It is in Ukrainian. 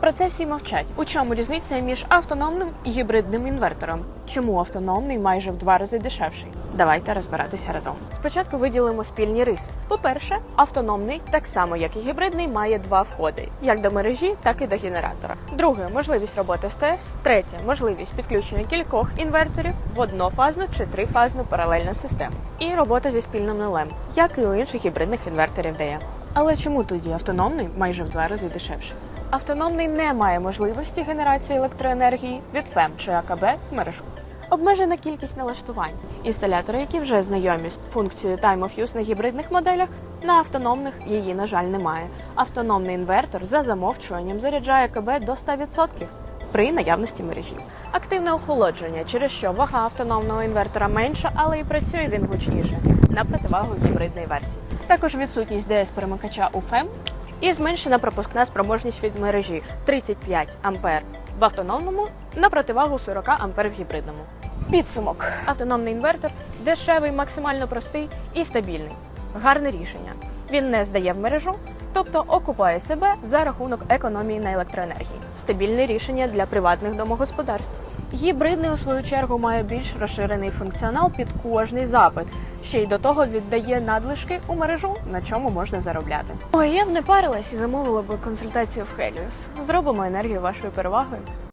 Про це всі мовчать. У чому різниця між автономним і гібридним інвертором? Чому автономний майже в два рази дешевший? Давайте розбиратися разом. Спочатку виділимо спільні риси. По-перше, автономний, так само як і гібридний, має два входи: як до мережі, так і до генератора. Друге можливість роботи з ТС. Третє можливість підключення кількох інверторів в однофазну чи трифазну паралельну систему. І робота зі спільним нулем, як і у інших гібридних інверторів дає. Але чому тоді автономний майже в два рази дешевший? Автономний не має можливості генерації електроенергії від ФЕМ чи АКБ в мережу. Обмежена кількість налаштувань. Інсталятори, які вже знайомі з функцією Time of Use на гібридних моделях, на автономних її, на жаль, немає. Автономний інвертор за замовчуванням заряджає АКБ до 100% при наявності мережі. Активне охолодження, через що вага автономного інвертора менша, але і працює він гучніше на противагу гібридної версії. Також відсутність ds перемикача у FEM і зменшена пропускна спроможність від мережі 35 ампер в автономному на противагу 40 ампер в гібридному. Підсумок: автономний інвертор дешевий, максимально простий і стабільний. Гарне рішення. Він не здає в мережу, тобто окупає себе за рахунок економії на електроенергії. Стабільне рішення для приватних домогосподарств. Гібридний, у свою чергу, має більш розширений функціонал під кожний запит. Ще й до того віддає надлишки у мережу, на чому можна заробляти. Ой, я б не парилась і замовила б консультацію в Helios. Зробимо енергію вашою перевагою.